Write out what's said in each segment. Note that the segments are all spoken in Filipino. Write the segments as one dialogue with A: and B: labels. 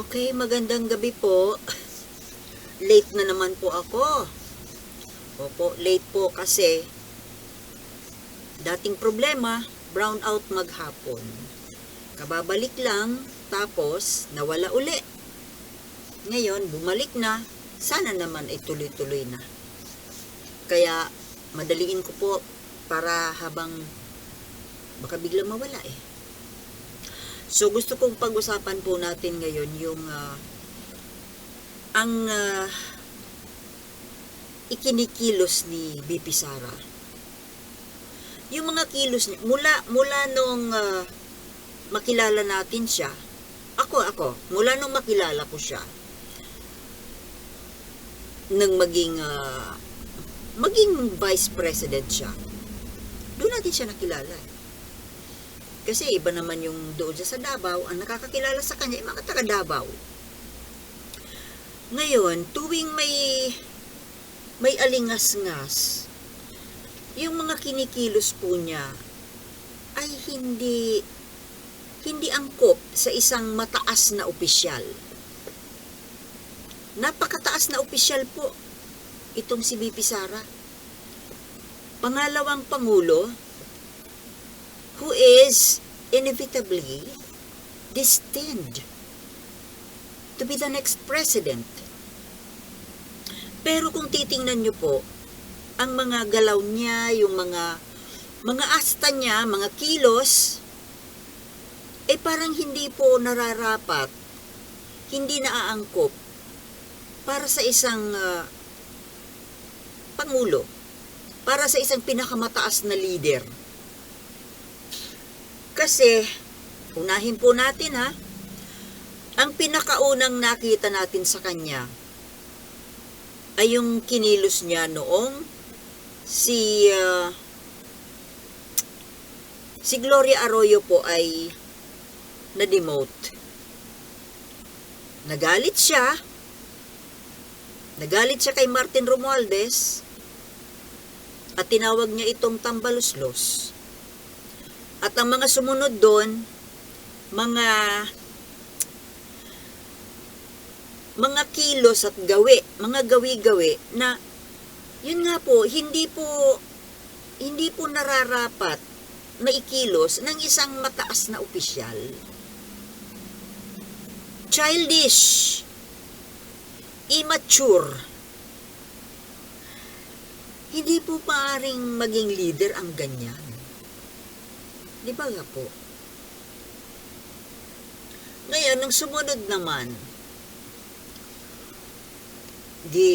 A: Okay, magandang gabi po. Late na naman po ako. Opo, late po kasi dating problema, brown out maghapon. Kababalik lang, tapos nawala uli. Ngayon, bumalik na, sana naman ay tuloy-tuloy na. Kaya, madaliin ko po para habang baka biglang mawala eh. So gusto kong pag-usapan po natin ngayon yung ah, ang ah, ikinikilos ni BP Sara. Yung mga kilos niya, mula, mula nung ah, makilala natin siya, ako, ako, mula nung makilala ko siya, nang maging, ah, maging vice president siya, doon natin siya nakilala. eh. Kasi iba naman yung doon sa Davao, ang nakakakilala sa kanya, yung mga taga Davao. Ngayon, tuwing may may alingas-ngas, yung mga kinikilos po niya ay hindi hindi angkop sa isang mataas na opisyal. Napakataas na opisyal po itong si BP Sara. Pangalawang pangulo who is inevitably destined to be the next president. Pero kung titingnan niyo po, ang mga galaw niya, yung mga mga asta niya, mga kilos, eh parang hindi po nararapat, hindi naaangkop para sa isang ah, pangulo, para sa isang pinakamataas na leader. Kasi, unahin po natin ha, ang pinakaunang nakita natin sa kanya ay yung kinilos niya noong si ah, si Gloria Arroyo po ay na-demote. Nagalit siya. Nagalit siya kay Martin Romualdez at tinawag niya itong tambaluslos. At ang mga sumunod doon, mga mga kilos at gawi, mga gawi-gawi na yun nga po, hindi po hindi po nararapat na ikilos ng isang mataas na opisyal. Childish. Immature. Hindi po paaring maging leader ang ganyan. Di ba nga po? Ngayon, nung sumunod naman, di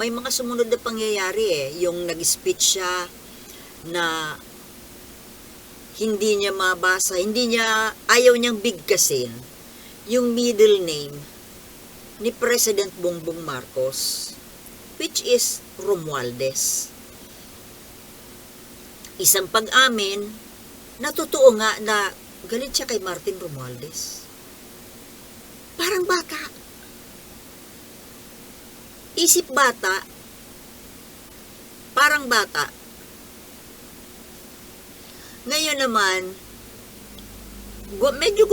A: may mga sumunod na pangyayari eh. Yung nag-speech siya na hindi niya mabasa, hindi niya, ayaw niyang bigkasin yung middle name ni President Bongbong Marcos, which is Romualdez. Isang pag-amin na totoo nga na galit siya kay Martin Romualdez. Parang bata. Isip bata, parang bata. Ngayon naman, medyo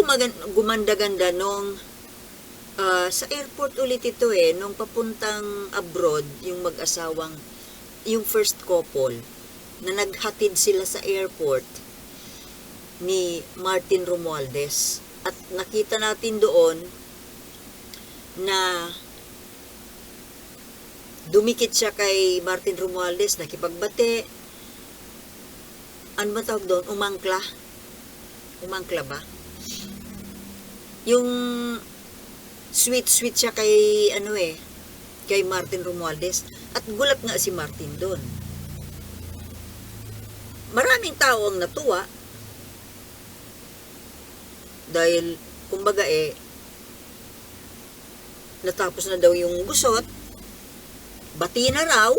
A: gumanda-ganda nung ah, sa airport ulit ito eh, nung papuntang abroad, yung mag-asawang, yung first couple, na naghatid sila sa airport ni Martin Romualdez. At nakita natin doon na dumikit siya kay Martin Romualdez, nakipagbate. Ano ba tawag doon? Umangkla? Umangkla ba? Yung sweet-sweet siya kay, ano eh, kay Martin Romualdez. At gulat nga si Martin doon. Maraming tao ang natuwa. Dahil, kumbaga eh, natapos na daw yung gusot, bati na raw,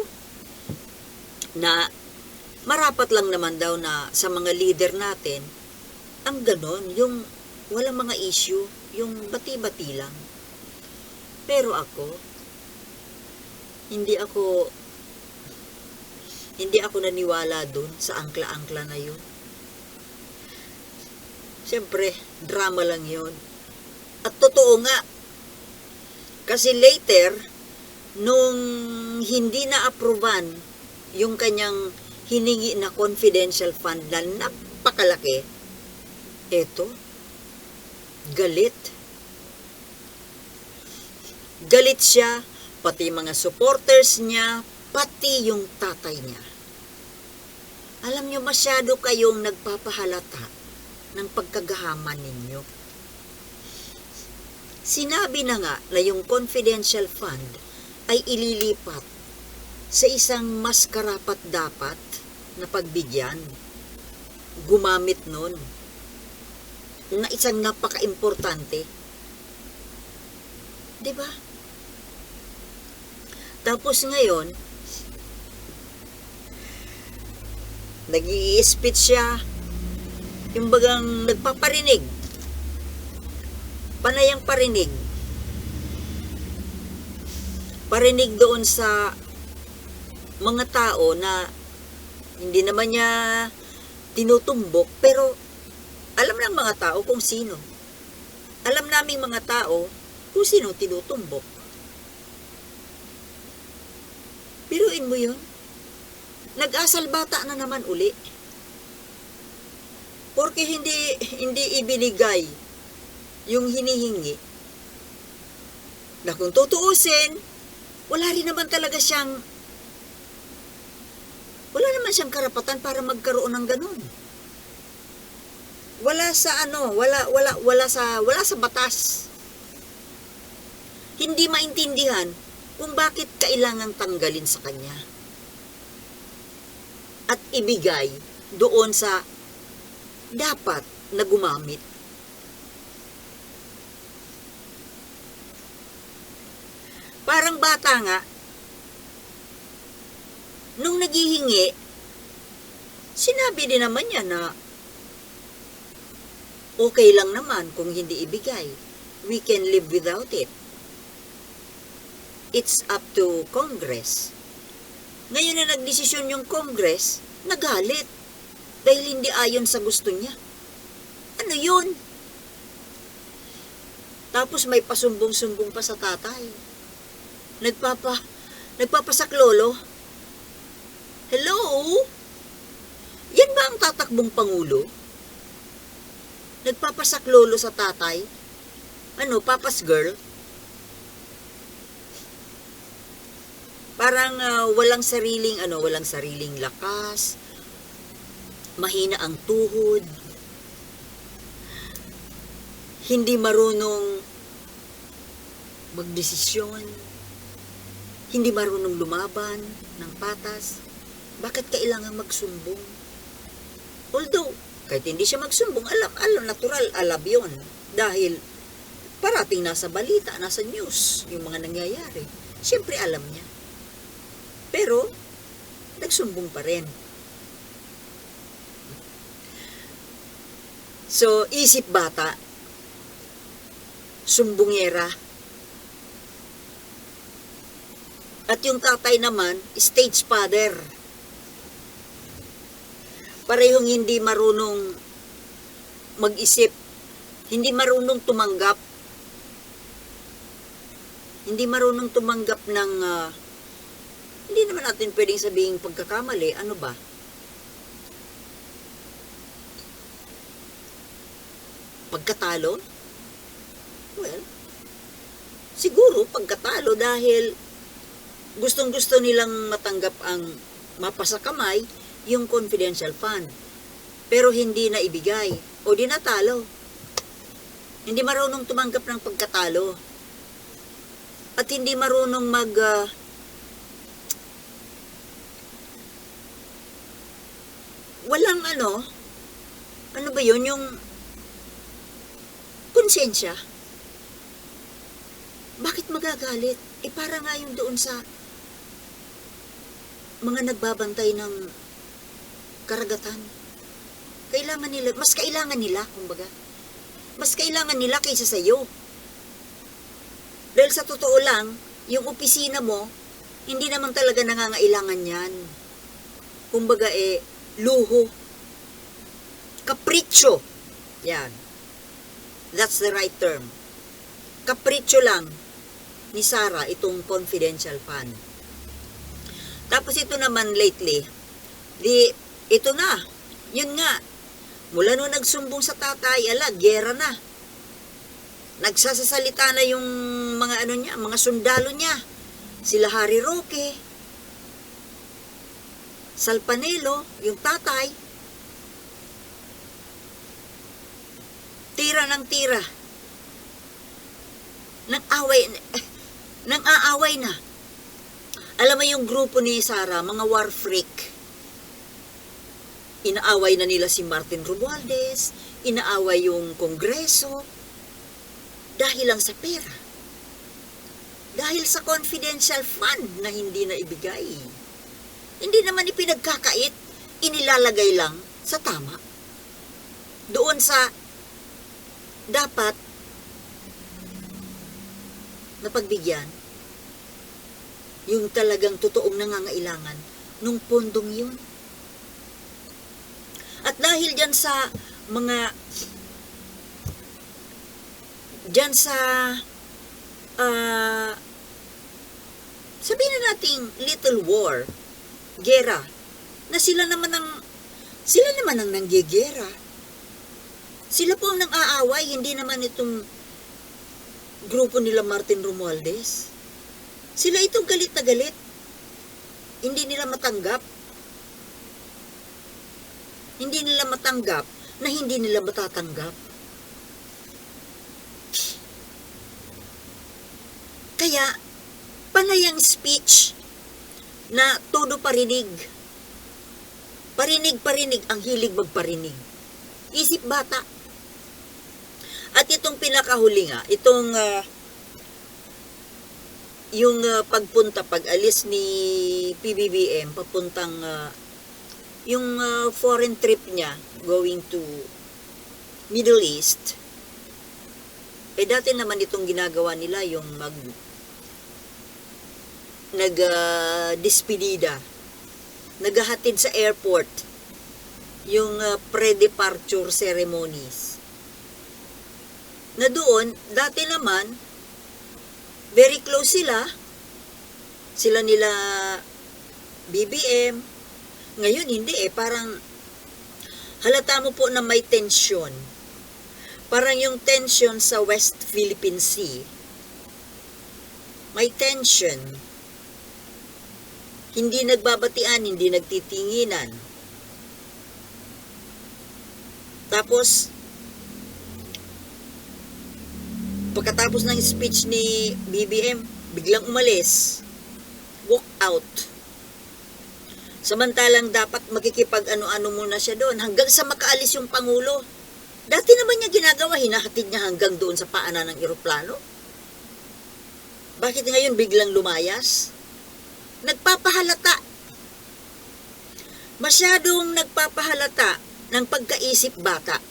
A: na marapat lang naman daw na sa mga leader natin, ang ganon, yung walang mga issue, yung bati-bati lang. Pero ako, hindi ako, hindi ako naniwala dun sa angkla-angkla na yun. Siyempre, drama lang yun. At totoo nga, Kasi later, nung hindi na aproban yung kanyang hiningi na confidential fund na napakalaki, eto, galit. Galit siya, pati mga supporters niya, pati yung tatay niya. Alam niyo, masyado kayong nagpapahalata ng pagkagahaman ninyo. Sinabi na nga na yung confidential fund ay ililipat sa isang mas karapat dapat na pagbigyan. Gumamit nun na isang napaka-importante. ba? Tapos ngayon, nag speech siya, yung bagang nagpaparinig, panayang parinig, parinig doon sa mga tao na hindi naman niya tinutumbok, pero alam ng mga tao kung sino. Alam naming mga tao kung sino tinutumbok. Biruin mo yun. Nag-asal bata na naman uli. Porque hindi hindi ibinigay yung hinihingi. Na kung tutuusin, wala rin naman talaga siyang wala naman siyang karapatan para magkaroon ng ganun. Wala sa ano, wala wala wala sa wala sa batas. Hindi maintindihan kung bakit kailangang tanggalin sa kanya. At ibigay doon sa dapat na gumamit. Parang bata nga, nung naghihingi, sinabi din naman niya na okay lang naman kung hindi ibigay. We can live without it. It's up to Congress. Ngayon na nagdesisyon yung Congress, nagalit dahil hindi ayon sa gusto niya. Ano yun? Tapos may pasumbong-sumbong pa sa tatay. Nagpapa, nagpapasaklolo. Hello? Yan ba ang tatakbong pangulo? Nagpapasaklolo sa tatay? Ano, papas girl? Parang ah, walang sariling ano, walang sariling lakas. Mahina ang tuhod. Hindi marunong magdesisyon. Hindi marunong lumaban ng patas. Bakit kailangan magsumbong? Although, kahit hindi siya magsumbong, alam, alam, natural, alam yun. Dahil, parating nasa balita, nasa news, yung mga nangyayari. Siyempre, alam niya. Pero, nagsumbong pa rin. So, isip bata, sumbungera. At yung tatay naman, stage father. Parehong hindi marunong mag-isip, hindi marunong tumanggap, hindi marunong tumanggap ng ah, hindi naman natin pwedeng sabihin pagkakamali, ano ba? Pagkatalo? Well, siguro pagkatalo dahil gustong gusto nilang matanggap ang mapasa kamay yung confidential fund. Pero hindi na ibigay o di natalo. Hindi marunong tumanggap ng pagkatalo. At hindi marunong mag ah, walang ano, ano ba yun, yung konsensya. Bakit magagalit? Eh para nga yung doon sa mga nagbabantay ng karagatan. Kailangan nila, mas kailangan nila, kumbaga. Mas kailangan nila kaysa sa iyo. Dahil sa totoo lang, yung opisina mo, hindi naman talaga nangangailangan yan. Kumbaga eh, luho. Kapritsyo. Yan. That's the right term. Kapritsyo lang ni Sarah itong confidential fund. Tapos ito naman lately, di, ito na, yun nga, mula nung nagsumbong sa tatay, ala, gera na. Nagsasasalita na yung mga ano niya, mga sundalo niya. Sila Harry Roque, Salpanelo, yung tatay. Tira ng tira. Nang away, nang aaway na. Alam mo yung grupo ni Sarah, mga war freak. Inaaway na nila si Martin Romualdez, inaaway yung kongreso, dahil lang sa pera. Dahil sa confidential fund na hindi na ibigay. Hindi naman ipinagkakait, inilalagay lang sa tama. Doon sa dapat napagbigyan yung talagang totoong nangangailangan nung pondong yun. At dahil dyan sa mga dyan sa ah sabihin na nating little war, gera, na sila naman ang sila naman ang nanggegera. Sila po ang nang-aaway, hindi naman itong grupo nila Martin Romualdez. Sila itong galit na galit. Hindi nila matanggap. Hindi nila matanggap na hindi nila matatanggap. Kaya, panayang speech na todo parinig. Parinig-parinig ang hilig magparinig. Isip bata. At itong pinakahuli nga, itong ah, yung ah, pagpunta, pag-alis ni PBBM, papuntang ah, yung ah, foreign trip niya going to Middle East, eh dati naman itong ginagawa nila yung mag nag ah, despedida. Naghahatid sa airport yung ah, pre-departure ceremonies na doon dati naman very close sila. Sila nila BBM ngayon hindi eh. Parang halata mo po na may tension. Parang yung tension sa West Philippine Sea. May tension. Hindi nagbabatian, hindi nagtitinginan. Tapos, pagkatapos ng speech ni BBM, biglang umalis. Walk out. Samantalang dapat magkikipag ano-ano muna siya doon hanggang sa makaalis yung Pangulo. Dati naman niya ginagawa, hinahatid niya hanggang doon sa paanan ng eroplano. Bakit ngayon biglang lumayas? nagpapahalata. Masyadong nagpapahalata ng pagkaisip bata.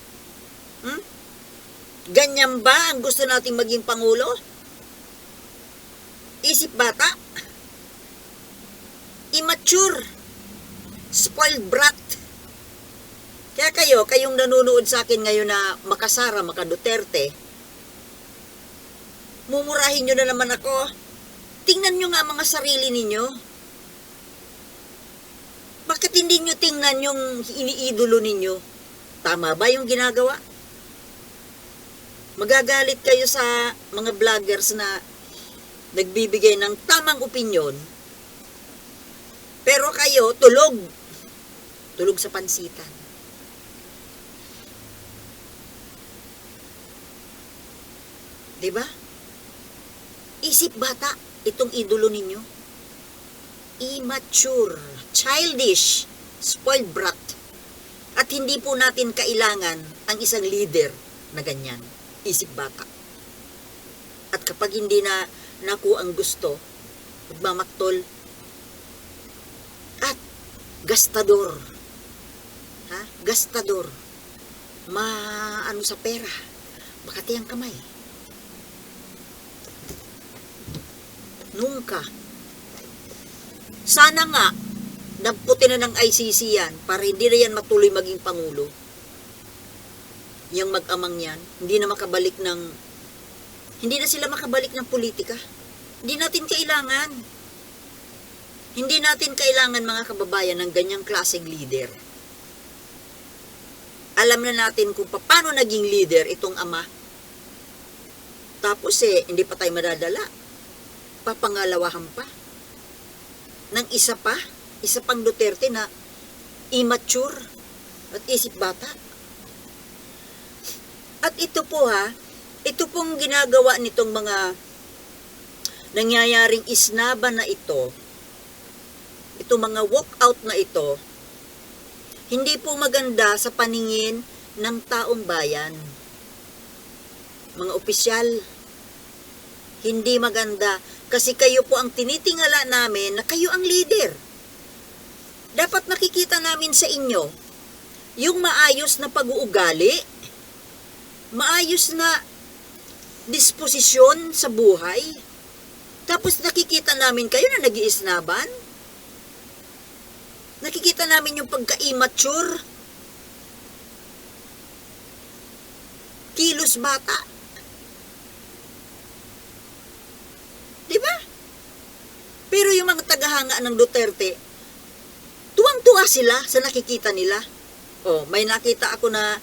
A: Ganyan ba ang gusto nating maging pangulo? Isip bata? Immature. Spoiled brat. Kaya kayo, kayong nanonood sa akin ngayon na makasara, makaduterte, mumurahin nyo na naman ako tingnan nyo nga mga sarili ninyo. Bakit hindi nyo tingnan yung iniidolo ninyo? Tama ba yung ginagawa? Magagalit kayo sa mga vloggers na nagbibigay ng tamang opinyon, pero kayo tulog. Tulog sa pansitan. Diba? Isip bata itong idolo ninyo? Immature, childish, spoiled brat. At hindi po natin kailangan ang isang leader na ganyan, isip bata. At kapag hindi na naku ang gusto, magmamaktol, at gastador, ha? Gastador, maano sa pera, makati ang kamay. Nungka. Sana nga, nagputi na ng ICC yan para hindi na yan matuloy maging Pangulo. Yung mag-amang yan, hindi na makabalik ng, hindi na sila makabalik ng politika. Hindi natin kailangan. Hindi natin kailangan mga kababayan ng ganyang klaseng leader. Alam na natin kung paano naging leader itong ama. Tapos eh, hindi pa tayo madadala. Papangalawahan pa. Nang isa pa, isa pang Duterte na immature at isip bata. At ito po ha, ito pong ginagawa nitong mga nangyayaring isnaban na ito, ito mga walkout na ito, hindi po maganda sa paningin ng taong bayan. Mga opisyal, hindi maganda kasi kayo po ang tinitingala namin na kayo ang leader. Dapat nakikita namin sa inyo yung maayos na pag-uugali, maayos na disposisyon sa buhay. Tapos nakikita namin kayo na nag-iisnaban. Nakikita namin yung pagka-immature. Kilos bata. Di ba? Pero yung mga tagahanga ng Duterte, tuwang-tuwa sila sa nakikita nila. Oh, may nakita ako na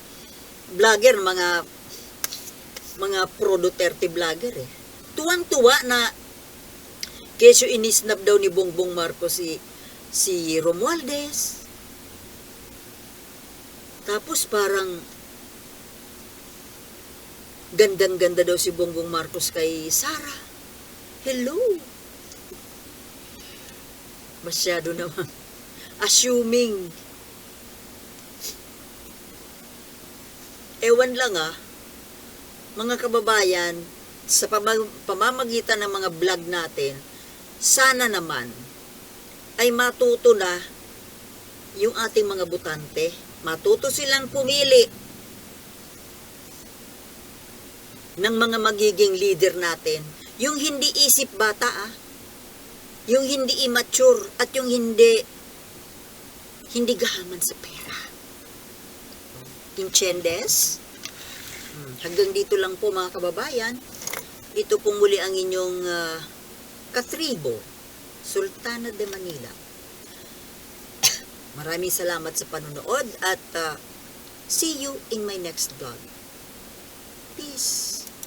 A: vlogger, mga mga pro Duterte vlogger eh. Tuwang-tuwa na kesyo inisnap daw ni Bongbong Marcos si si Romualdez. Tapos parang gandang-ganda daw si Bongbong Marcos kay Sara. Hello. Masyado naman assuming ewan lang ah, mga kababayan, sa pamamagitan ng mga vlog natin, sana naman ay matuto na yung ating mga butante. Matuto silang pumili ng mga magiging leader natin. Yung hindi isip bata ah. Yung hindi immature at yung hindi hindi gahaman sa pera. Team Chendes, hmm, hanggang dito lang po mga kababayan. Ito pong muli ang inyong ah, katribo, Sultana de Manila. Maraming salamat sa panonood at ah, see you in my next vlog. Peace.